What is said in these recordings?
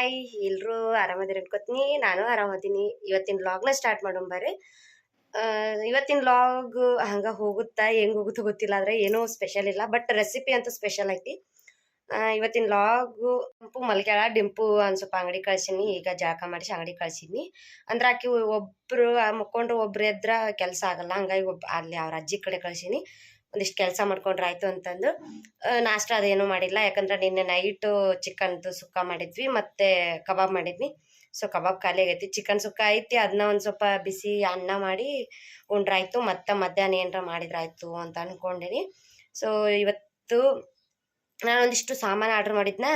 Hi ಎಲ್ಲರೂ ಆರಾಮದಿರಿ ಅನ್ಕೋತೀನಿ. ನಾನು ಆರಾಮದೀನಿ. ಇವತ್ತಿನ ಲಾಗ್ನ ಸ್ಟಾರ್ಟ್ ಮಾಡೋಣ ಬರ್ರಿ. ಆ, ಇವತ್ತಿನ ಲಾಗ್ ಹಂಗ ಹೋಗುತ್ತಾ ಹೆಂಗ್ ಹೋಗುತ್ತೋ ಗೊತ್ತಿಲ್ಲ ಆದ್ರೆ ಏನೂ ಸ್ಪೆಷಲ್ ಇಲ್ಲ ಬಟ್ ರೆಸಿಪಿ ಅಂತೂ ಸ್ಪೆಷಲ್ ಐತಿ. ಇವತ್ತಿನ ಲಾಗು ಡಿಂಪು ಮಲ್ಕ್ಯಾಳ ಡಿಂಪು ಒಂದ್ ಅಂಗಡಿ ಕಳ್ಸೀನಿ ಈಗ ಜಳಕ ಮಾಡಿಸಿ ಅಂಗಡಿ ಕಳ್ಸೀನಿ. ಅಂದ್ರೆ ಆಕಿ ಒಬ್ರು ಮುಕ್ಕೊಂಡ್ರು ಒಬ್ರು ಎದ್ರ ಕೆಲಸ ಆಗಲ್ಲ ಹಂಗಾಗಿ ಒಬ್ಬ ಅಲ್ಲಿ ಅವ್ರ ಅಜ್ಜಿ ಕಡೆ ಕಳ್ಸೀನಿ. ಒಂದಿಷ್ಟು ಕೆಲಸ ಮಾಡ್ಕೊಂಡ್ರೆ ಆಯ್ತು ಅಂತಂದು. ನಾಷ್ಟ ಅದೇನು ಮಾಡಿಲ್ಲ. ಯಾಕಂದ್ರೆ ನಿನ್ನೆ ನೈಟು ಚಿಕನ್ದು ಸುಕ್ಕ ಮಾಡಿದ್ವಿ, ಮತ್ತೆ ಕಬಾಬ್ ಮಾಡಿದ್ವಿ. ಸೊ ಕಬಾಬ್ ಖಾಲಿ ಆಗೈತಿ. ಚಿಕನ್ ಸುಕ್ಕ ಐತಿ. ಅದನ್ನ ಒಂದು ಸ್ವಲ್ಪ ಬಿಸಿ ಅನ್ನ ಮಾಡಿ ಉಂಡ್ರಾಯ್ತು. ಮತ್ತೆ ಮಧ್ಯಾಹ್ನ ಏನರ ಮಾಡಿದ್ರಾಯ್ತು ಅಂತ ಅನ್ಕೊಂಡಿನಿ. ಸೊ ಇವತ್ತು ನಾನು ಒಂದಿಷ್ಟು ಸಾಮಾನು ಆರ್ಡ್ರ್ ಮಾಡಿದ್ನ.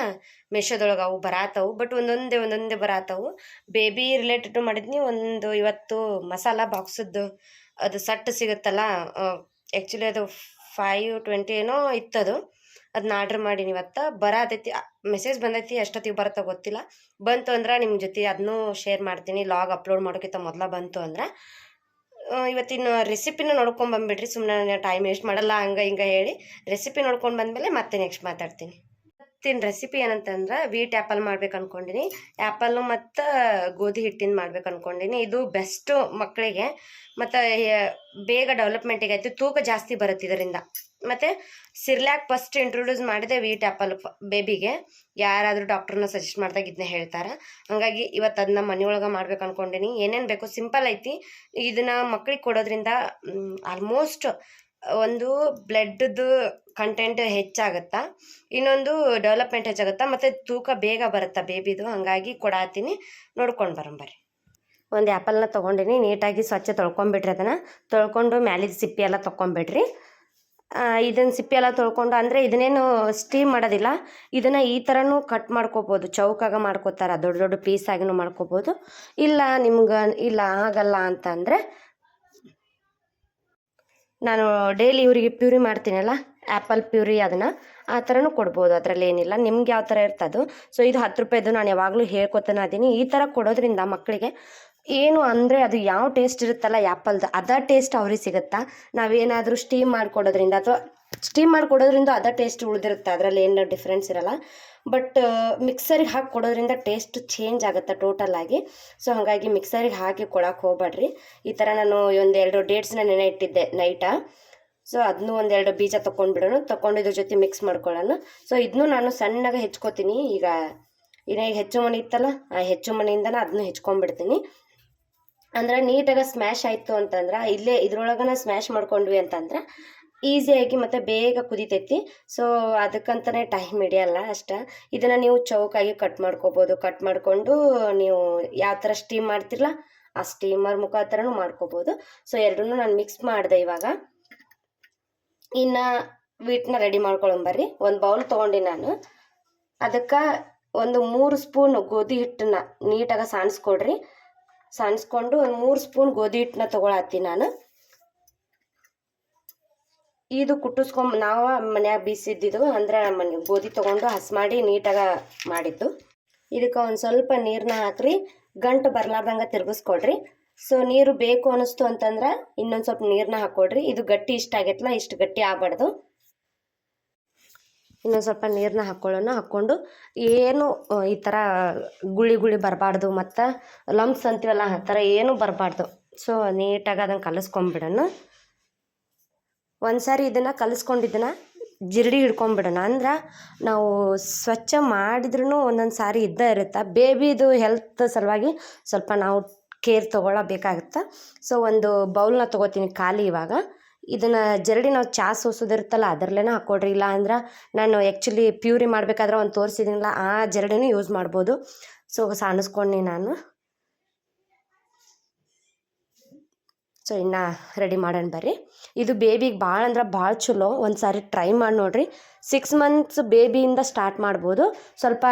ಮೆಶೋದೊಳಗೆ ಅವು ಬರಾತವು. ಬಟ್ ಒಂದೊಂದೇ ಒಂದೊಂದೇ ಬರಾತವು. Baby related ಮಾಡಿದ್ನಿ. ಒಂದು ಇವತ್ತು ಮಸಾಲ ಬಾಕ್ಸದ್ದು ಅದು ಸಟ್ ಸಿಗುತ್ತಲ್ಲ ಆ್ಯಕ್ಚುಲಿ ಅದು ಫೈವ್ ಟ್ವೆಂಟಿ ಏನೋ ಇತ್ತದು. ಅದನ್ನ ಆರ್ಡ್ರ್ ಮಾಡೀನಿ ಇವತ್ತು. ಬರತೈತಿ. ಮೆಸೇಜ್ ಬಂದೈತಿ ಎಷ್ಟೊತ್ತಿಗೆ ಬರುತ್ತೋ ಗೊತ್ತಿಲ್ಲ. ಬಂತು ಅಂದ್ರೆ ನಿಮ್ಮ ಜೊತೆ ಅದನ್ನೂ ಶೇರ್ ಮಾಡ್ತೀನಿ. ಲಾಗ್ ಅಪ್ಲೋಡ್ ಮಾಡೋಕ್ಕಿಂತ ಮೊದಲ ಬಂತು ಅಂದ್ರೆ. ಇವತ್ತಿನ ರೆಸಿಪಿನ ನೋಡ್ಕೊಂಡು ಬಂದುಬಿಡ್ರಿ. ಸುಮ್ಮನೆ ಟೈಮ್ ವೇಸ್ಟ್ ಮಾಡಲ್ಲ, ಹಂಗೆ ಹಿಂಗೆ ಹೇಳಿ. ರೆಸಿಪಿ ನೋಡ್ಕೊಂಡು ಬಂದಮೇಲೆ ಮತ್ತೆ ನೆಕ್ಸ್ಟ್ ಮಾತಾಡ್ತೀನಿ. ಇವತ್ತಿನ ರೆಸಿಪಿ ಏನಂತಂದ್ರೆ ವೀಟ್ ಆ್ಯಪಲ್ ಮಾಡ್ಬೇಕು ಅನ್ಕೊಂಡಿನಿ. ಆ್ಯಪಲ್ಲು ಮತ್ತು ಗೋಧಿ ಹಿಟ್ಟಿನ ಮಾಡ್ಬೇಕು ಅನ್ಕೊಂಡಿನಿ. ಇದು ಬೆಸ್ಟು ಮಕ್ಕಳಿಗೆ ಮತ್ತು ಬೇಗ ಡೆವಲಪ್ಮೆಂಟಿಗೆ ಆಯ್ತು. ತೂಕ ಜಾಸ್ತಿ ಬರುತ್ತೆ ಇದರಿಂದ. ಮತ್ತು ಸಿರ್ಲ್ಯಾಕ್ ಫಸ್ಟ್ ಇಂಟ್ರೊಡ್ಯೂಸ್ ಮಾಡಿದೆ ವೀಟ್ ಆ್ಯಪಲ್ ಬೇಬಿಗೆ ಯಾರಾದರೂ ಡಾಕ್ಟ್ರನ್ನ ಸಜೆಸ್ಟ್ ಮಾಡಿದಾಗ ಇದನ್ನ ಹೇಳ್ತಾರೆ. ಹಂಗಾಗಿ ಇವತ್ತು ಅದನ್ನ ಮನೆಯೊಳಗೆ ಮಾಡ್ಬೇಕು ಅನ್ಕೊಂಡಿನಿ. ಏನೇನು ಬೇಕು? ಸಿಂಪಲ್ ಐತಿ. ಇದನ್ನ ಮಕ್ಳಿಗೆ ಕೊಡೋದ್ರಿಂದ ಆಲ್ಮೋಸ್ಟ್ ಒಂದು ಬ್ಲಡ್ದು ಕಂಟೆಂಟ್ ಹೆಚ್ಚಾಗುತ್ತೆ? ಇನ್ನೊಂದು ಡೆವಲಪ್ಮೆಂಟ್ ಹೆಚ್ಚಾಗುತ್ತೆ? ಮತ್ತು ತೂಕ ಬೇಗ ಬರುತ್ತಾ ಬೇಬಿದು ಹಾಗಾಗಿ ಕೊಡಾತೀನಿ ನೋಡ್ಕೊಂಡು ಬರೋಂಬರ್ರಿ ಒಂದು ಆ್ಯಪಲ್ನ ತೊಗೊಂಡಿನಿ, ನೀಟಾಗಿ ಸ್ವಚ್ಛ ತೊಳ್ಕೊಂಬಿಡ್ರಿ ಅದನ್ನು. ತೊಳ್ಕೊಂಡು ಮ್ಯಾಲಿದ ಸಿಪ್ಪಿ ಎಲ್ಲ ತೊಗೊಂಬಿಡ್ರಿ ಇದನ್ನು ಸಿಪ್ಪಿ ಎಲ್ಲ ತೊಳ್ಕೊಂಡು, ಅಂದರೆ ಇದನ್ನೇನು ಸ್ಟೀಮ್ ಮಾಡೋದಿಲ್ಲ. ಇದನ್ನು ಈ ಥರನೂ ಕಟ್ ಮಾಡ್ಕೋಬೋದು. ಚೌಕಾಗ ಮಾಡ್ಕೋತಾರೆ, ದೊಡ್ಡ ದೊಡ್ಡ ಪೀಸ್ ಆಗಿನೂ ಮಾಡ್ಕೋಬೋದು. ಇಲ್ಲ ನಿಮ್ಗೆ, ಇಲ್ಲ ಆಗಲ್ಲ ಅಂತಂದರೆ ನಾನು ಡೈಲಿ ಇವರಿಗೆ ಪ್ಯೂರಿ ಮಾಡ್ತೀನಲ್ಲ ಆ್ಯಪಲ್ ಪ್ಯೂರಿ ಅದನ್ನು, ಆ ಥರನೂ ಕೊಡ್ಬೋದು, ಅದರಲ್ಲಿ ಏನಿಲ್ಲ. ನಿಮ್ಗೆ ಯಾವ ಥರ ಇರ್ತದೆ ಸೊ ಇದು ಹತ್ತು ರೂಪಾಯಿದು ನಾನು ಯಾವಾಗಲೂ ಹೇಳ್ಕೊತಾನೆ ಅದೀನಿ ಈ ಥರ ಕೊಡೋದ್ರಿಂದ ಮಕ್ಕಳಿಗೆ ಏನು ಅಂದರೆ ಅದು ಯಾವ ಟೇಸ್ಟ್ ಇರುತ್ತಲ್ಲ ಆ್ಯಪಲ್ದು ಅದರ ಟೇಸ್ಟ್ ಅವ್ರಿಗೆ ಸಿಗುತ್ತಾ? ನಾವೇನಾದರೂ ಸ್ಟೀಮ್ ಮಾಡಿಕೊಡೋದ್ರಿಂದ ಅಥವಾ ಸ್ಟೀಮ್ ಮಾಡಿಕೊಡೋದ್ರಿಂದ ಅದರ ಟೇಸ್ಟ್ ಉಳಿದಿರುತ್ತೆ. ಅದರಲ್ಲಿ ಏನು ಡಿಫ್ರೆನ್ಸ್ ಇರಲ್ಲ. ಬಟ್ ಮಿಕ್ಸರಿಗೆ ಹಾಕಿ ಕೊಡೋದ್ರಿಂದ ಟೇಸ್ಟ್ ಚೇಂಜ್ ಆಗುತ್ತೆ ಟೋಟಲ್ ಆಗಿ. ಸೊ ಹಾಗಾಗಿ ಮಿಕ್ಸರಿಗೆ ಹಾಕಿ ಕೊಡಕ್ಕೆ ಹೋಗ್ಬೇಡ್ರಿ ಈ ಥರ ನಾನು ಒಂದೆರಡು ಡೇಟ್ಸ್ನ ನೆನೆ ಇಟ್ಟಿದ್ದೆ ನೈಟ ಸೊ ಅದನ್ನೂ ಒಂದೆರಡು ಬೀಜ ತೊಗೊಂಡ್ಬಿಡೋಣ ತೊಗೊಂಡು ಇದ್ರ ಜೊತೆ ಮಿಕ್ಸ್ ಮಾಡ್ಕೊಳ್ಳೋಣ. ಸೊ ಇದನ್ನೂ ನಾನು ಸಣ್ಣಗೆ ಹೆಚ್ಕೋತೀನಿ. ಈಗ ಈಗ ಹೆಚ್ಚು ಮನೆ ಇತ್ತಲ್ಲ, ಆ ಹೆಚ್ಚು ಮನೆಯಿಂದನೇ ಅದನ್ನು ಹೆಚ್ಕೊಂಡ್ಬಿಡ್ತೀನಿ. ಅಂದ್ರೆ ನೀಟಾಗಿ ಸ್ಮ್ಯಾಶ್ ಆಯಿತು ಅಂತಂದ್ರೆ, ಇಲ್ಲೇ ಇದ್ರೊಳಗನ ಸ್ಮ್ಯಾಶ್ ಮಾಡ್ಕೊಂಡ್ವಿ ಅಂತಂದ್ರೆ ಈಸಿಯಾಗಿ ಮತ್ತು ಬೇಗ ಕುದಿತೈತಿ. ಸೊ ಅದಕ್ಕಂತಲೇ ಟೈಮ್ ಹಿಡಿಯಲ್ಲ ಅಷ್ಟೆ. ಇದನ್ನು ನೀವು ಚೌಕಾಗಿ ಕಟ್ ಮಾಡ್ಕೋಬೋದು. ಕಟ್ ಮಾಡಿಕೊಂಡು ನೀವು ಯಾವ ಥರ ಸ್ಟೀಮ್ ಮಾಡ್ತಿರಲ್ಲ, ಆ ಸ್ಟೀಮರ್ ಮುಖಾಂತರನೂ ಮಾಡ್ಕೋಬೋದು. ಸೊ ಎರಡನ್ನೂ ನಾನು ಮಿಕ್ಸ್ ಮಾಡಿದೆ ಇವಾಗ. ಇನ್ನು ವೀಟ್ನ ರೆಡಿ ಮಾಡ್ಕೊಳಂಬರ್ರಿ ಒಂದು ಬೌಲ್ ತೊಗೊಂಡು ನಾನು. ಅದಕ್ಕೆ ಒಂದು ಮೂರು ಸ್ಪೂನ್ ಗೋಧಿ ಹಿಟ್ಟನ್ನ ನೀಟಾಗಿ ಸಾಣಿಸ್ಕೊಡ್ರಿ ಸಾಣಿಸ್ಕೊಂಡು ಒಂದು ಮೂರು ಸ್ಪೂನ್ ಗೋಧಿ ಹಿಟ್ಟನ್ನ ತೊಗೊಳತ್ತೀನಿ ನಾನು. ಇದು ಕುಟ್ಟಿಸ್ಕೊಂಬ ನಾವು ಮನ್ಯಾಗ ಬೀಸಿದ್ದಿದ್ದು ಅಂದ್ರೆ ಮನೆ, ಗೋಧಿ ತೊಗೊಂಡು ಹಸ್ ಮಾಡಿ ನೀಟಾಗಿ ಮಾಡಿದ್ದು. ಇದಕ್ಕೆ ಒಂದು ಸ್ವಲ್ಪ ನೀರನ್ನ ಹಾಕ್ರಿ, ಗಂಟು ಬರ್ಲಾರ್ದಂಗೆ ತಿರ್ಗಿಸ್ಕೊಡ್ರಿ ಸೊ, ನೀರು ಬೇಕು ಅನ್ನಿಸ್ತು ಅಂತಂದ್ರೆ ಇನ್ನೊಂದು ಸ್ವಲ್ಪ ನೀರನ್ನ ಹಾಕ್ಕೊಡ್ರಿ ಇದು ಗಟ್ಟಿ ಇಷ್ಟ ಆಗೈತಲ್ಲ ಇಷ್ಟು ಗಟ್ಟಿ ಆಗಬಾರ್ದು. ಇನ್ನೊಂದು ಸ್ವಲ್ಪ ನೀರನ್ನ ಹಾಕ್ಕೊಳ್ಳೋಣ ಹಾಕ್ಕೊಂಡು ಏನು ಈ ಥರ ಗುಳಿ ಗುಳಿ ಬರಬಾರ್ದು ಮತ್ತು ಲಂಪ್ಸ್ ಅಂತೀವಲ್ಲ ಆ ಥರ ಏನೂ ಬರಬಾರ್ದು. ಸೊ, ನೀಟಾಗಿ ಅದನ್ನು ಕಲಿಸ್ಕೊಂಬಿಡೋಣ. ಒಂದು ಸಾರಿ ಇದನ್ನು ಕಲಿಸ್ಕೊಂಡಿದ್ದನ್ನು ಜಿರಡಿ ಹಿಡ್ಕೊಂಡ್ಬಿಡೋಣ ಅಂದ್ರೆ ನಾವು ಸ್ವಚ್ಛ ಮಾಡಿದ್ರೂ ಒಂದೊಂದು ಸಾರಿ ಇದ್ದೇ ಇರುತ್ತೆ? ಬೇಬಿದು ಹೆಲ್ತ್ ಸಲುವಾಗಿ ಸ್ವಲ್ಪ ನಾವು ಕೇರ್ ತೊಗೊಳ್ಳಬೇಕಾಗುತ್ತೆ? ಸೊ ಒಂದು ಬೌಲ್ನ ತೊಗೋತೀನಿ ಖಾಲಿ ಇವಾಗ. ಇದನ್ನು ಜರಡಿ ನಾವು ಚಾ ಸೋಸೋದಿರುತ್ತಲ್ಲ ಅದರಲ್ಲೇ ಹಾಕ್ಕೊಡ್ರಿ ಇಲ್ಲ ಅಂದ್ರೆ ನಾನು ಆ್ಯಕ್ಚುಲಿ ಪ್ಯೂರಿ ಮಾಡಬೇಕಾದ್ರೆ ಒಂದು ತೋರಿಸಿದ್ದೀನಲ್ಲ ಆ ಜರಡಿನೂ ಯೂಸ್ ಮಾಡ್ಬೋದು. ಸೊ ಸಾಣಿಸ್ಕೊಂಡು ನಾನು. ಸೊ ಇನ್ನು ರೆಡಿ ಮಾಡೋಣ ಬರ್ರಿ. ಇದು ಬೇಬಿಗೆ ಭಾಳ ಅಂದ್ರೆ ಭಾಳ ಚಲೋ. ಒಂದು ಸಾರಿ ಟ್ರೈ ಮಾಡಿ ನೋಡಿರಿ. ಸಿಕ್ಸ್ ಮಂತ್ಸ್ ಬೇಬಿಯಿಂದ ಸ್ಟಾರ್ಟ್ ಮಾಡ್ಬೋದು. ಸ್ವಲ್ಪ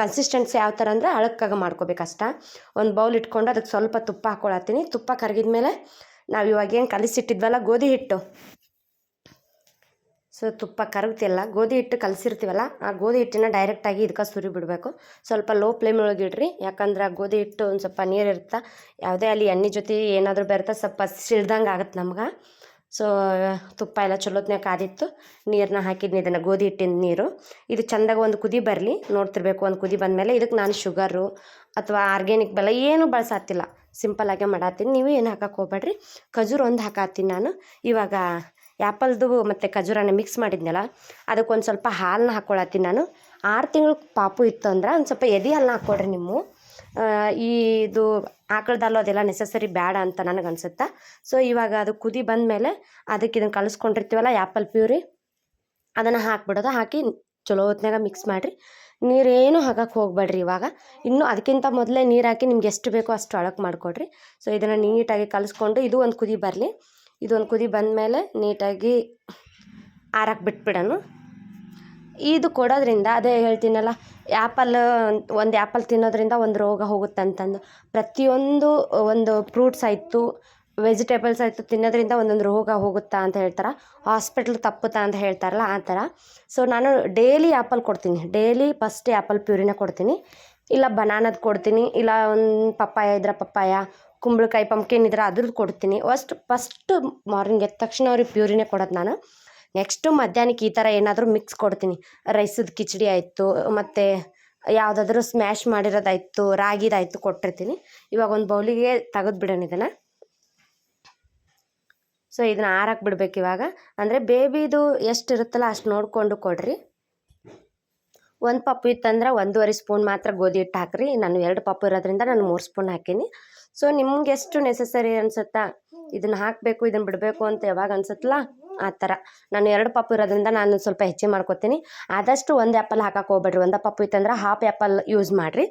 ಕನ್ಸಿಸ್ಟೆನ್ಸಿ ಯಾವ ಥರ ಅಂದರೆ ಅಳಕ್ಕಾಗ ಮಾಡ್ಕೋಬೇಕಷ್ಟ ಒಂದು ಬೌಲ್ ಇಟ್ಕೊಂಡು ಅದಕ್ಕೆ ಸ್ವಲ್ಪ ತುಪ್ಪ ಹಾಕ್ಕೊಳತ್ತೀನಿ ತುಪ್ಪ ಕರಗಿದ ಮೇಲೆ ನಾವು ಇವಾಗ ಏನು ಕಲಿಸಿಟ್ಟಿದ್ವಲ್ಲ ಗೋಧಿ ಹಿಟ್ಟು. ಸೊ ತುಪ್ಪ ಕರಗ್ತಿಲ್ಲ ಗೋಧಿ ಹಿಟ್ಟು ಕಲಸಿರ್ತೀವಲ್ಲ, ಆ ಗೋಧಿ ಹಿಟ್ಟನ್ನ ಡೈರೆಕ್ಟಾಗಿ ಇದಕ್ಕೆ ಸುರಿ ಬಿಡಬೇಕು. ಸ್ವಲ್ಪ ಲೋ ಫ್ಲೇಮ್ ಒಳಗೆ ಇಡ್ರಿ, ಯಾಕಂದ್ರೆ ಆ ಗೋಧಿ ಹಿಟ್ಟು ಒಂದು ಸ್ವಲ್ಪ ನೀರು ಇರುತ್ತೆ, ಯಾವುದೇ ಅಲ್ಲಿ ಎಣ್ಣೆ ಜೊತೆ ಏನಾದರೂ ಬೆರೆತ ಸ್ವಲ್ಪ ಸಿಳ್ದಂಗೆ ಆಗುತ್ತೆ ನಮ್ಗೆ. ಸೊ, ತುಪ್ಪ ಎಲ್ಲ ಚಲೋತ್ನಾಗ ಕಾದಿತ್ತು ನೀರನ್ನ ಹಾಕಿದ್ನಿ ಇದನ್ನು ಗೋಧಿ ಹಿಟ್ಟಿನ ನೀರು. ಇದು ಚಂದಾಗ ಒಂದು ಕುದಿ ಬರಲಿ, ನೋಡ್ತಿರ್ಬೇಕು ಒಂದು ಕುದಿ ಬಂದಮೇಲೆ. ಇದಕ್ಕೆ ನಾನು ಶುಗರು ಅಥವಾ ಆರ್ಗ್ಯಾನಿಕ್ ಬೆಲ್ಲ ಏನು ಬಳಸಾತಿಲ್ಲ. ಸಿಂಪಲ್ಲಾಗೆ ಮಾಡಾತೀನಿ ನೀವು ಏನು ಹಾಕಕ್ಕೆ ಹೋಗ್ಬೇಡ್ರಿ ಖಜೂರ್ ಒಂದು ಹಾಕಾತೀನಿ ನಾನು. ಇವಾಗ ಆ್ಯಪಲ್ದು ಮತ್ತು ಖಜೂರನ ಮಿಕ್ಸ್ ಮಾಡಿದ್ನಲ್ಲ ಅದಕ್ಕೆ ಒಂದು ಸ್ವಲ್ಪ ಹಾಲನ್ನ ಹಾಕ್ಕೊಳತ್ತೀನಿ ನಾನು. ಆರು ತಿಂಗಳು ಪಾಪು ಇತ್ತು ಅಂದ್ರೆ ಒಂದು ಸ್ವಲ್ಪ ಎದೆ ಹಾಲನ್ನ ಹಾಕ್ಕೊಡ್ರಿ ನಿಮ್ಮ. ಈ ಇದು ಆಕಳದಲ್ಲೂ ಅದೆಲ್ಲ ನೆಸಸರಿ ಬೇಡ ಅಂತ ನನಗೆ ಅನ್ಸುತ್ತೆ? ಸೊ ಇವಾಗ ಅದು ಕುದಿ ಬಂದಮೇಲೆ ಅದಕ್ಕೆ ಇದನ್ನು ಕಲಿಸ್ಕೊಂಡಿರ್ತೀವಲ್ಲ ಆ್ಯಪಲ್ ಪ್ಯೂರಿ, ಅದನ್ನು ಹಾಕ್ಬಿಡೋದು. ಹಾಕಿ ಚಲೋ ಹೊತ್ನಾಗ ಮಿಕ್ಸ್ ಮಾಡಿರಿ. ನೀರೇನು ಹಾಕಕ್ಕೆ ಹೋಗ್ಬೇಡ್ರಿ ಇವಾಗ. ಇನ್ನೂ ಅದಕ್ಕಿಂತ ಮೊದಲೇ ನೀರು ಹಾಕಿ ನಿಮ್ಗೆ ಎಷ್ಟು ಬೇಕೋ ಅಷ್ಟು ಅಳಕ್ಕೆ ಮಾಡಿಕೊಡ್ರಿ. ಸೊ ಇದನ್ನು ನೀಟಾಗಿ ಕಲಿಸ್ಕೊಂಡು ಇದು ಒಂದು ಕುದಿ ಬರಲಿ. ಇದೊಂದು ಕುದಿ ಬಂದಮೇಲೆ ನೀಟಾಗಿ ಆರಕ್ಕೆ ಬಿಟ್ಬಿಡೋಣ ಇದು ಕೊಡೋದ್ರಿಂದ, ಅದೇ ಹೇಳ್ತೀನಲ್ಲ ಆ್ಯಪಲ್ ಒಂದು ಆ್ಯಪಲ್ ತಿನ್ನೋದ್ರಿಂದ ಒಂದು ರೋಗ ಹೋಗುತ್ತೆ ಅಂತಂದು ಪ್ರತಿಯೊಂದು ಒಂದು ಫ್ರೂಟ್ಸ್ ಆಯಿತು, ವೆಜಿಟೇಬಲ್ಸ್ ಆಯಿತು, ತಿನ್ನೋದ್ರಿಂದ ಒಂದೊಂದು ರೋಗ ಹೋಗುತ್ತಾ ಅಂತ ಹೇಳ್ತಾರೆ. ಹಾಸ್ಪಿಟ್ಲ್ ತಪ್ಪುತ್ತಾ ಅಂತ ಹೇಳ್ತಾರಲ್ಲ, ಆ ಥರ. ಸೊ, ನಾನು ಡೈಲಿ ಆ್ಯಪಲ್ ಕೊಡ್ತೀನಿ. ಡೈಲಿ ಫಸ್ಟ್ ಆ್ಯಪಲ್ ಪ್ಯೂರಿನ ಕೊಡ್ತೀನಿ. ಇಲ್ಲ, ಬನಾನದ ಕೊಡ್ತೀನಿ. ಇಲ್ಲ, ಒಂದು ಪಪ್ಪಾಯ, ಇದ್ರೆ ಪಪ್ಪಾಯ ಕುಂಬಳಕಾಯಿ ಪಂಪ್ಕಿನ್ ಇದ್ರೆ ಅದ್ರದ್ದು ಕೊಡ್ತೀನಿ. ಫಸ್ಟ್ ಫಸ್ಟ್ ಮಾರ್ನಿಂಗ್ ಎದ್ದ ತಕ್ಷಣ ಅವ್ರಿಗೆ ಪ್ಯೂರಿನೇ ಕೊಡೋದು ನಾನು. ನೆಕ್ಸ್ಟು ಮಧ್ಯಾಹ್ನಕ್ಕೆ ಈ ಥರ ಏನಾದರೂ ಮಿಕ್ಸ್ ಕೊಡ್ತೀನಿ. ರೈಸದ ಕಿಚಡಿ ಆಯಿತು, ಮತ್ತು ಯಾವುದಾದ್ರೂ ಸ್ಮ್ಯಾಶ್ ಮಾಡಿರೋದಾಯಿತು, ರಾಗಿದಾಯಿತು ಕೊಟ್ಟಿರ್ತೀನಿ. ಇವಾಗ ಒಂದು ಬೌಲಿಗೆ ತೆಗೆದು ಬಿಡೋಣ ಇದನ್ನು. ಸೊ ಇದನ್ನ ಆರಕ್ಕೆ ಬಿಡ್ಬೇಕು ಇವಾಗ. ಅಂದರೆ ಬೇಬಿದು ಎಷ್ಟು ಇರುತ್ತಲ್ಲ ಅಷ್ಟು ನೋಡಿಕೊಂಡು ಕೊಡ್ರಿ. ಒಂದು ಪಪ್ಪು ಇತ್ತಂದ್ರೆ ಒಂದೂವರೆ ಸ್ಪೂನ್ ಮಾತ್ರ ಗೋಧಿ ಹಿಟ್ಟು ಹಾಕ್ರಿ. ನಾನು ಎರಡು ಪಪ್ಪು ಇರೋದ್ರಿಂದ ನಾನು ಮೂರು ಸ್ಪೂನ್ ಹಾಕೀನಿ. ಸೊ ನಿಮ್ಗೆ ಎಷ್ಟು ನೆಸೆಸರಿ ಅನ್ಸುತ್ತಾ? ಇದನ್ನ ಹಾಕಬೇಕು, ಇದನ್ನ ಬಿಡಬೇಕು ಅಂತ ಯಾವಾಗ ಅನ್ಸುತ್ತಲ್ಲ ಆ ಥರ. ನಾನು ಎರಡು ಪಪ್ಪು ಇರೋದ್ರಿಂದ ನಾನು ಸ್ವಲ್ಪ ಹೆಚ್ಚಿಗೆ ಮಾಡ್ಕೊತೀನಿ. ಆದಷ್ಟು ಒಂದು ಆ್ಯಪಲ್ ಹಾಕಕ್ಕೆ ಹೋಗ್ಬೇಡ್ರಿ. ಒಂದು ಪಪ್ಪು ಇತ್ತಂದ್ರೆ ಹಾಫ್ ಆ್ಯಪಲ್ ಯೂಸ್ ಮಾಡಿರಿ.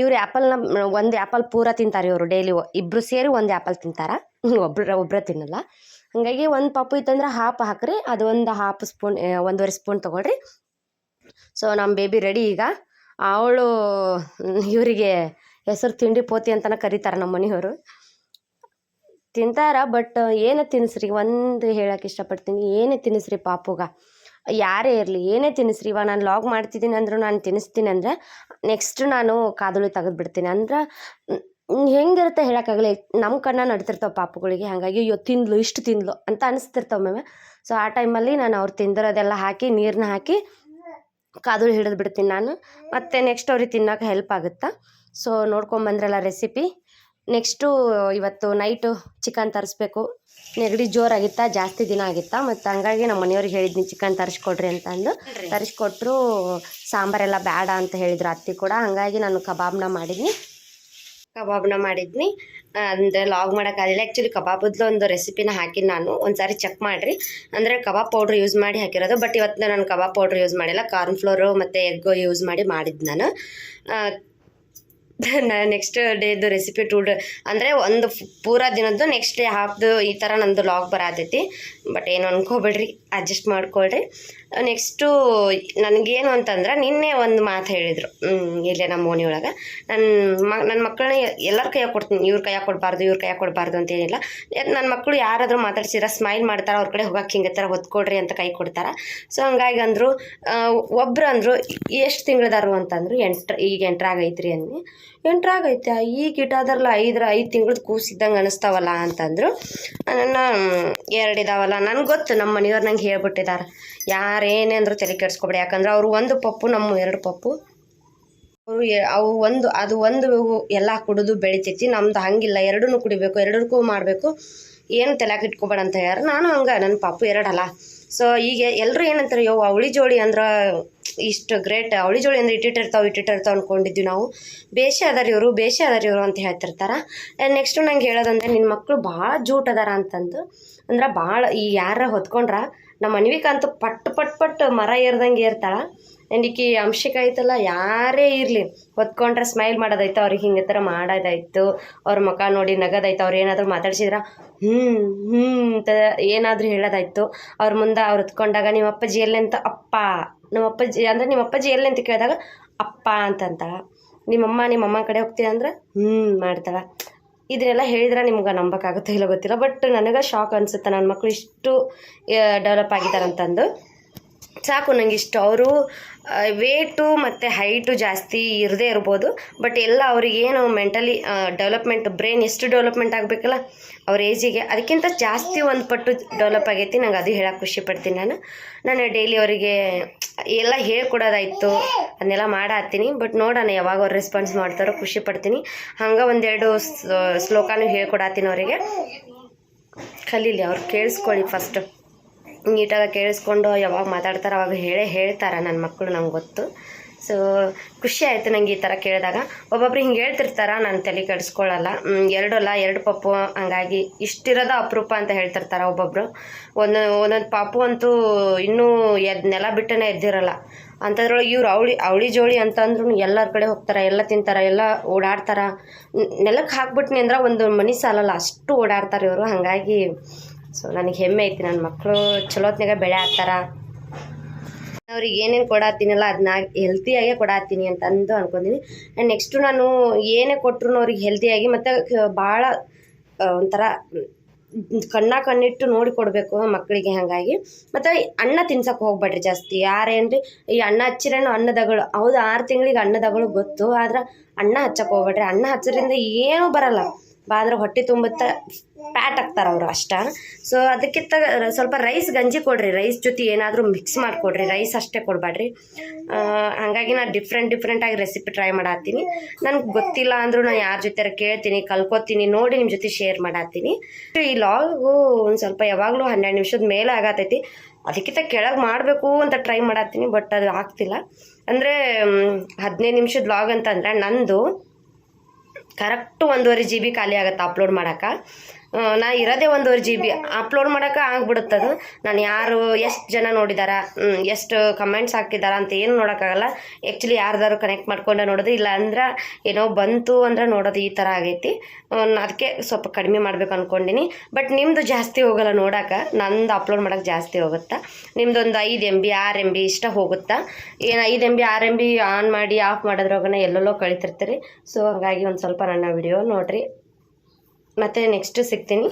ಇವ್ರು ಆ್ಯಪಲ್ನ ಒಂದು ಆ್ಯಪಲ್ ಪೂರ ತಿಂತಾರೆ ಇವರು ಡೈಲಿ ಇಬ್ಬರು ಸೇರಿ ಒಂದು ಆ್ಯಪಲ್ ತಿಂತಾರೆ? ಒಬ್ರು ಒಬ್ಬರೇ ತಿನ್ನಲ್ಲ. ಹಾಗಾಗಿ ಒಂದು ಪಪ್ಪು ಇತ್ತಂದ್ರೆ ಹಾಫ್ ಹಾಕ್ರಿ. ಅದು ಒಂದು ಹಾಫ್ ಸ್ಪೂನ್ ಒಂದೂವರೆ ಸ್ಪೂನ್ ತೊಗೊಳ್ರಿ. ಸೊ ನಮ್ಮ ಬೇಬಿ ರೆಡಿ ಈಗ. ಅವಳು, ಇವರಿಗೆ ಹೆಸರು ತಿಂಡಿ ಪೋತಿ ಅಂತಲೇ ಕರೀತಾರೆ ನಮ್ಮ ಮನೆಯವರು. ತಿಂತಾರ ಬಟ್ ಏನು ತಿನ್ನಿಸ್ರಿ ಒಂದು ಹೇಳಕ್ಕೆ ಇಷ್ಟಪಡ್ತೀನಿ, ಏನೇ ತಿನ್ನಿಸ್ರಿ ಪಾಪುಗ. ಯಾರೇ ಇರಲಿ, ಏನೇ ತಿನ್ನಿಸ್ರಿ ಇವಾಗ ನಾನು ಲಾಗ್ ಮಾಡ್ತಿದ್ದೀನಿ ಅಂದರೂ ನಾನು ತಿನ್ನಿಸ್ತೀನಿ ಅಂದರೆ ನೆಕ್ಸ್ಟ್ ನಾನು ಕಾದುಳಿ ತೆಗೆದು ಬಿಡ್ತೀನಿ ಅಂದ್ರೆ ಹೆಂಗಿರುತ್ತೆ ಹೇಳೋಕ್ಕಾಗಲ್ಲ ನಮ್ಮ ಕಣ್ಣ ನಡ್ತಿರ್ತಾವೆ ಪಾಪುಗಳಿಗೆ, ಹಾಗಾಗಿ ಅಯ್ಯೋ ತಿಂದ್ಲು ಇಷ್ಟು ತಿಂದ್ಲು ಅಂತ ಅನಿಸ್ತಿರ್ತಾವೆ ಮೇಮೆ. ಸೊ ಆ ಟೈಮಲ್ಲಿ ನಾನು ಅವ್ರು ತಿಂದಿರೋದೆಲ್ಲ ಹಾಕಿ ನೀರನ್ನ ಹಾಕಿ, ಕಾದುಳಿ ಹಿಡಿದು ಬಿಡ್ತೀನಿ ನಾನು. ಮತ್ತು ನೆಕ್ಸ್ಟ್ ಅವ್ರಿಗೆ ತಿನ್ನೋಕೆ ಹೆಲ್ಪ್ ಆಗುತ್ತಾ? ಸೊ ನೋಡ್ಕೊಂಬಂದ್ರಲ್ಲ ರೆಸಿಪಿ ನೆಕ್ಸ್ಟು ಇವತ್ತು ನೈಟು ಚಿಕನ್ ತರಿಸ್ಬೇಕು. ನೆಗಡಿ ಜೋರಾಗಿತ್ತಾ ಜಾಸ್ತಿ ದಿನ ಆಗಿತ್ತಾ ಮತ್ತು ಹಂಗಾಗಿ ನಮ್ಮ ಮನೆಯವ್ರಿಗೆ ಹೇಳಿದ್ನಿ ಚಿಕನ್ ತರಿಸ್ಕೊಡ್ರಿ ಅಂತ ಅಂದು ತರಿಸ್ಕೊಟ್ರು ಸಾಂಬಾರೆಲ್ಲ ಬೇಡ ಅಂತ ಹೇಳಿದ್ರು ಅತ್ತಿ ಕೂಡ. ಹಾಗಾಗಿ ನಾನು ಕಬಾಬ್ನ ಮಾಡಿದ್ನಿ. ಕಬಾಬ್ನ ಮಾಡಿದ್ನಿ. ಅಂದರೆ ಲಾಗ್ ಮಾಡೋಕ್ಕಾಗಲಿಲ್ಲ ಆ್ಯಕ್ಚುಲಿ ಕಬಾಬದ್ದು ಒಂದು ರೆಸಿಪಿನ ಹಾಕಿನಿ ನಾನು. ಒಂದು ಸಾರಿ ಚೆಕ್ ಮಾಡಿರಿ. ಅಂದರೆ ಕಬಾಬ್ ಪೌಡ್ರ್ ಯೂಸ್ ಮಾಡಿ ಹಾಕಿರೋದು. ಬಟ್ ಇವತ್ತು ನಾನು ಕಬಾಬ್ ಪೌಡ್ರ್ ಯೂಸ್ ಮಾಡಿಲ್ಲ. ಕಾರ್ನ್ ಫ್ಲೋರು ಮತ್ತು ಎಗ್ ಯೂಸ್ ಮಾಡಿ ಮಾಡಿದ್ದು ನಾನು. ನೆಕ್ಸ್ಟ್ ಡೇದು ರೆಸಿಪಿ ಟು ಡೇ ಅಂದರೆ ಒಂದು ಪೂರಾ ದಿನದ್ದು ನೆಕ್ಸ್ಟ್ ಡೇ ಹಾಫ್ದು ಈ ಥರ ನಂದು ಲಾಗ್ ಬರತೈತಿ. ಬಟ್ ಏನು ಅನ್ಕೋಬೇಡ್ರಿ. ಅಡ್ಜಸ್ಟ್ ಮಾಡ್ಕೊಳ್ರಿ. ನೆಕ್ಸ್ಟು ನನಗೇನು ಅಂತಂದ್ರೆ ನಿನ್ನೆ ಒಂದು ಮಾತು ಹೇಳಿದರು ಇಲ್ಲೇ ನಮ್ಮ ಓಣಿ ಒಳಗೆ. ನನ್ನ ಮ ನನ್ನ ಮಕ್ಕಳನ್ನ ಎಲ್ಲರ ಕೈಯಾಗ ಕೊಡ್ತೀನಿ, ಇವ್ರ ಕೈಯಾಗ ಕೊಡಬಾರ್ದು, ಇವ್ರ ಕೈಯಾಗ ಕೊಡಬಾರ್ದು ಅಂತೇನಿಲ್ಲ ನನ್ನ ಮಕ್ಕಳು ಯಾರಾದರೂ ಮಾತಾಡ್ಸಿರ ಸ್ಮೈಲ್ ಮಾಡ್ತಾರೆ, ಅವ್ರ ಕಡೆ ಹೋಗಕ್ಕೆ ಹಿಂಗೆ ಥರ ಹೊತ್ಕೊಡ್ರಿ ಅಂತ ಕೈ ಕೊಡ್ತಾರೆ. ಸೊ ಹಂಗಾಗಿ ಅಂದರು ಒಬ್ರು ಅಂದರು, ಎಷ್ಟು ತಿಂಗಳದಾರು ಅಂತಂದ್ರು, ಎಂಟ್ರ, ಈಗ ಎಂಟ್ರಾಗೈತ್ರಿ ಅನ್ನಿ ಎಂಟ್ರಾಗೈತೆ ಈಗ ಇಟ್ಟಾದ್ರಲ್ಲ ಐದರ, ಐದು ತಿಂಗಳದ್ದು ಕೂಸಿದ್ದಂಗೆ ಅನಿಸ್ತಾವಲ್ಲ? ಅಂತಂದರು. ನನ್ನ ಎರಡು ಇದಾವಲ್ಲ. ನನಗೆ ಗೊತ್ತು ನಮ್ಮ ಮನೆಯವ್ರು ನಂಗೆ ಹೇಳ್ಬಿಟ್ಟಿದ್ದಾರೆ. ಯಾರು ಏನೇ ಅಂದರೂ ತಲೆ ಕೆಡಿಸ್ಕೊಬೇಡಿ. ಯಾಕಂದ್ರೆ ಅವರು ಒಂದು ಪಪ್ಪು, ನಮ್ಮ ಎರಡು ಪಪ್ಪು. ಅವರು ಅವು ಒಂದು, ಅದು ಒಂದು ಎಲ್ಲ ಕುಡಿದು ಬೆಳಿತೈತಿ. ನಮ್ದು ಹಂಗಿಲ್ಲ. ಎರಡೂ ಕುಡಿಬೇಕು, ಎರಡಕ್ಕೂ ಮಾಡಬೇಕು. ಏನು ತಲೆಗೆ ಇಟ್ಕೊಬೇಡ ಅಂತ ಹೇಳ್ಯಾರ. ನಾನು ಹಂಗೆ. ನನ್ನ ಪಪ್ಪು ಎರಡಲ್ಲ. ಸೊ ಈಗ ಎಲ್ಲರೂ ಏನಂತಾರೆ ಯೋ ಅವಳಿ ಜೋಡಿ ಅಂದ್ರೆ ಇಷ್ಟು ಗ್ರೇಟ್ ಅವಳಿ ಜೋಳಿ ಅಂದ್ರೆ ಇಟ್ಟಿಟ್ಟಿರ್ತಾವೆ ಇಟ್ಟಿಟ್ಟಿರ್ತಾವೆ ಅಂದ್ಕೊಂಡಿದ್ವಿ ನಾವು. ಬೇಷೆ ಅದಾರ ಇವರು ಬೇಷೆ ಅದಾರ ಇವರು ಅಂತ ಹೇಳ್ತಿರ್ತಾರೆ. ನೆಕ್ಸ್ಟು ನಂಗೆ ಹೇಳೋದಂದ್ರೆ ನಿನ್ನ ಮಕ್ಕಳು ಭಾಳ ಜೂಟ್ ಅದಾರ ಅಂತಂದು. ಅಂದ್ರೆ ಭಾಳ ಈ ಯಾರ ಹೊತ್ಕೊಂಡ್ರ ನಮ್ಮ ಮನ್ವಿಕಂತೂ ಪಟ್ ಪಟ್ ಪಟ್ ಮರ ಏರ್ದಂಗೆ ಏರ್ತಾಳೆ. ಈಕಿ ಅಂಶಿಕ ಐತಲ್ಲ, ಯಾರೇ ಇರಲಿ, ಹೊತ್ಕೊಂಡ್ರೆ ಸ್ಮೈಲ್ ಮಾಡೋದಾಯ್ತು ಅವ್ರಿಗೆ ಹಿಂಗೆ ಥರ ಮಾಡೋದಾಯ್ತು ಅವ್ರ ಮುಖ ನೋಡಿ ನಗೋದಾಯ್ತು ಅವ್ರು ಏನಾದರೂ ಮಾತಾಡ್ಸಿದ್ರ ಹ್ಞೂ ಹ್ಞೂ ಅಂತ ಏನಾದರೂ ಹೇಳೋದಾಯ್ತು. ಅವ್ರ ಮುಂದೆ ಅವ್ರು ಹೊತ್ಕೊಂಡಾಗ ನಿಮ್ಮ ಅಪ್ಪಾಜಿ ಎಲ್ಲಂತ ಅಪ್ಪ? ನಮ್ಮ ಅಪ್ಪಾಜಿ ಅಂದರೆ ನಿಮ್ಮ ಅಪ್ಪಾಜಿ ಎಲ್ಲಿ ಅಂತ ಕೇಳಿದಾಗ, ಅಪ್ಪ ಅಂತಂತಾಳ ನಿಮ್ಮಮ್ಮ ನಿಮ್ಮಮ್ಮ ಕಡೆ ಹೋಗ್ತೀಯ ಅಂದ್ರೆ ಹ್ಞೂ ಮಾಡ್ತಾಳೆ. ಇದನ್ನೆಲ್ಲ ಹೇಳಿದ್ರೆ ನಿಮ್ಗೆ ನಂಬಕ್ಕಾಗುತ್ತೋ ಇಲ್ಲ ಗೊತ್ತಿಲ್ಲ, ಬಟ್ ನನಗೆ ಶಾಕ್ ಅನಿಸುತ್ತೆ. ನನ್ನ ಮಕ್ಕಳು ಇಷ್ಟು ಡೆವಲಪ್ ಆಗಿದ್ದಾರೆ ಅಂತಂದು. ಸಾಕು, ನಂಗೆ ಇಷ್ಟು. ಅವರು ವೇಟು ಮತ್ತು ಹೈಟು ಜಾಸ್ತಿ ಇರದೇ ಇರ್ಬೋದು, ಬಟ್ ಎಲ್ಲ ಅವ್ರಿಗೇನು ಮೆಂಟಲಿ ಡೆವಲಪ್ಮೆಂಟ್ ಬ್ರೈನ್ ಎಷ್ಟು ಡೆವಲಪ್ಮೆಂಟ್ ಆಗಬೇಕಲ್ಲ, ಅವ್ರ ಏಜಿಗೆ ಅದಕ್ಕಿಂತ ಜಾಸ್ತಿ ಒಂದು ಪಟ್ಟು ಡೆವಲಪ್ ಆಗೈತಿ. ನಂಗೆ ಅದು ಹೇಳಕ್ಕೆ ಖುಷಿ ಪಡ್ತೀನಿ ನಾನು. ನಾನು ಡೈಲಿ ಅವರಿಗೆ ಎಲ್ಲ ಹೇಳ್ಕೊಡೋದಾಯ್ತು. ಅದನ್ನೆಲ್ಲ ಮಾಡತ್ತೀನಿ. ಬಟ್ ನೋಡೋಣ ಯಾವಾಗ ಅವ್ರು ರೆಸ್ಪಾನ್ಸ್ ಮಾಡ್ತಾರೋ, ಖುಷಿ ಪಡ್ತೀನಿ. ಹಂಗೆ ಒಂದೆರಡು ಶ್ಲೋಕನೂ ಹೇಳ್ಕೊಡತ್ತೀನಿ ಅವರಿಗೆ. ಕಲೀಲಿ, ಅವ್ರು ಕೇಳಿಸ್ಕೊಳ್ಳಿ ಫಸ್ಟು ನೀಟಾಗಿ ಕೇಳಿಸ್ಕೊಂಡು ಯಾವಾಗ ಮಾತಾಡ್ತಾರೆ ಅವಾಗ ಹೇಳೇ ಹೇಳ್ತಾರೆ ನನ್ನ ಮಕ್ಕಳು ನಂಗೆ ಗೊತ್ತು. ಸೊ ಖುಷಿ ಆಯಿತು ನಂಗೆ ಈ ಥರ ಕೇಳಿದಾಗ. ಒಬ್ಬೊಬ್ರು ಹಿಂಗೆ ಹೇಳ್ತಿರ್ತಾರ, ನಾನು ತಲೆ ಕೆಡಿಸ್ಕೊಳ್ಳಲ್ಲ ಎರಡಲ್ಲ, ಎರಡು ಪಪ್ಪು, ಹಂಗಾಗಿ ಇಷ್ಟಿರೋದ ಅಪರೂಪ ಅಂತ ಹೇಳ್ತಿರ್ತಾರೆ ಒಬ್ಬೊಬ್ರು. ಒಂದೊಂದು ಒಂದೊಂದು ಪಾಪು ಅಂತೂ ಇನ್ನೂ ಎದ್, ನೆಲ ಬಿಟ್ಟನೇ ಎದ್ದಿರಲ್ಲ. ಅಂಥದ್ರೊಳಗೆ ಇವ್ರು ಅವಳಿ ಅವಳಿ ಜೋಳಿ ಅಂತಂದ್ರೂ ಎಲ್ಲರ ಕಡೆ ಹೋಗ್ತಾರೆ, ಎಲ್ಲ ತಿಂತಾರೆ, ಎಲ್ಲ ಓಡಾಡ್ತಾರೆ. ನೆಲಕ್ಕೆ ಹಾಕ್ಬಿಟ್ನಿ ಅಂದ್ರೆ ಒಂದು ಮನಿ ಸಾಲಲ್ಲ ಅಷ್ಟು ಓಡಾಡ್ತಾರೆ ಇವರು. ಹಾಗಾಗಿ ಸೊ ನನಗೆ ಹೆಮ್ಮೆ ಐತಿ ನನ್ನ ಮಕ್ಕಳು ಚಲೋತ್ನಾಗ ಬೆಳೆ ಆಗ್ತಾರ ಅವ್ರಿಗೆ ಏನೇನು ಕೊಡತ್ತೀನಲ್ಲ ಅದನ್ನ ಹೆಲ್ತಿಯಾಗೆ ಕೊಡಾತೀನಿ ಅಂತ ಅಂದು ಅನ್ಕೊಂತೀನಿ ಆ್ಯಂಡ್ ನೆಕ್ಸ್ಟು ನಾನು ಏನೇ ಕೊಟ್ಟರು ಅವ್ರಿಗೆ ಹೆಲ್ತಿಯಾಗಿ ಮತ್ತು ಭಾಳ ಒಂಥರ ಕಣ್ಣ ಕಣ್ಣಿಟ್ಟು ನೋಡಿ ಕೊಡಬೇಕು ಮಕ್ಕಳಿಗೆ ಹಾಗಾಗಿ. ಮತ್ತು ಅನ್ನ ತಿನ್ಸಕ್ಕೆ ಹೋಗ್ಬೇಡ್ರಿ ಜಾಸ್ತಿ. ಯಾರೇನ್ರಿ? ಈ ಅನ್ನ ಹಚ್ಚಿರೇನು ಅನ್ನದಗಳು ಹೌದು, ಆರು ತಿಂಗಳಿಗೆ ಅನ್ನದಗಳು ಗೊತ್ತು, ಆದ್ರೆ ಅನ್ನ ಹಚ್ಚಕ್ಕೆ ಹೋಗ್ಬೇಡ್ರಿ. ಅನ್ನ ಹಚ್ಚೋದ್ರಿಂದ ಏನೂ ಬರಲ್ಲ. ಬಾ ಅಂದ್ರೆ ಹೊಟ್ಟೆ ತುಂಬುತ್ತಾ ಪ್ಯಾಟ್ ಹಾಕ್ತಾರೆ ಅವರು ಅಷ್ಟ. ಸೊ ಅದಕ್ಕಿಂತ ಸ್ವಲ್ಪ ರೈಸ್ ಗಂಜಿ ಕೊಡ್ರಿ. ರೈಸ್ ಜೊತೆ ಏನಾದರೂ ಮಿಕ್ಸ್ ಮಾಡಿಕೊಡ್ರಿ. ರೈಸ್ ಅಷ್ಟೇ ಕೊಡಬೇಡ್ರಿ ಹಾಗಾಗಿ ನಾನು ಡಿಫ್ರೆಂಟ್ ಡಿಫ್ರೆಂಟಾಗಿ ರೆಸಿಪಿ ಟ್ರೈ ಮಾಡಾತ್ತೀನಿ ನನಗೆ ಗೊತ್ತಿಲ್ಲ ಅಂದರೂ ನಾನು ಯಾರ ಜೊತೆ ಕೇಳ್ತೀನಿ, ಕಲ್ಕೋತೀನಿ, ನೋಡಿ ನಿಮ್ಮ ಜೊತೆ ಶೇರ್ ಮಾಡತ್ತೀನಿ ಈ ಲಾಗು ಒಂದು ಸ್ವಲ್ಪ ಯಾವಾಗಲೂ ಹನ್ನೆರಡು ನಿಮಿಷದ ಮೇಲೆ ಆಗತೈತಿ. ಅದಕ್ಕಿಂತ ಕೆಳಗೆ ಮಾಡಬೇಕು ಅಂತ ಟ್ರೈ ಮಾಡತ್ತೀನಿ ಬಟ್ ಅದು ಆಗ್ತಿಲ್ಲ. ಅಂದರೆ ಹದಿನೈದು ನಿಮಿಷದ ಲಾಗ್ ಅಂತಂದರೆ ನಂದು ಕರೆಕ್ಟು ಒಂದೂವರೆ ಜಿ ಬಿ ಖಾಲಿ ಆಗುತ್ತೆ ಅಪ್ಲೋಡ್ ಮಾಡೋಕೆ. ನಾ ಇರೋದೇ ಒಂದೂವರೆ ಜಿ ಬಿ ಅಪ್ಲೋಡ್ ಮಾಡೋಕೆ ಆಗ್ಬಿಡುತ್ತದು. ನಾನು ಯಾರು ಎಷ್ಟು ಜನ ನೋಡಿದಾರ ಎಷ್ಟು ಕಮೆಂಟ್ಸ್ ಹಾಕಿದಾರ ಅಂತ ಏನು ನೋಡೋಕ್ಕಾಗಲ್ಲ. ಆ್ಯಕ್ಚುಲಿ ಯಾರ್ದಾರು ಕನೆಕ್ಟ್ ಮಾಡ್ಕೊಂಡೆ ನೋಡೋದು, ಇಲ್ಲ ಅಂದ್ರೆ ಏನೋ ಬಂತು ಅಂದ್ರೆ ನೋಡೋದು ಈ ಥರ ಆಗೈತಿ. ಅದಕ್ಕೆ ಸ್ವಲ್ಪ ಕಡಿಮೆ ಮಾಡ್ಬೇಕು ಅಂದ್ಕೊಂಡಿನಿ ಬಟ್ ನಿಮ್ಮದು ಜಾಸ್ತಿ ಹೋಗಲ್ಲ ನೋಡೋಕೆ, ನಂದು ಅಪ್ಲೋಡ್ ಮಾಡೋಕೆ ಜಾಸ್ತಿ ಹೋಗುತ್ತೆ? ನಿಮ್ದು ಒಂದು ಐದು ಎಂ ಬಿ ಆರು ಎಂ ಬಿ ಇಷ್ಟ ಹೋಗುತ್ತಾ? ಏನು ಐದು ಎಂ ಬಿ ಆರು ಎಂ ಬಿ ಆನ್ ಮಾಡಿ ಆಫ್ ಮಾಡೋದ್ರಾಗನ ಎಲ್ಲೆಲ್ಲೋ ಕಳಿತಿರ್ತೀರಿ. ಸೊ ಹಾಗಾಗಿ ಒಂದು ಸ್ವಲ್ಪ ನನ್ನ ವಿಡಿಯೋ ನೋಡಿರಿ. ಮತ್ತು ನೆಕ್ಸ್ಟ್ ಸಿಗ್ತೀನಿ.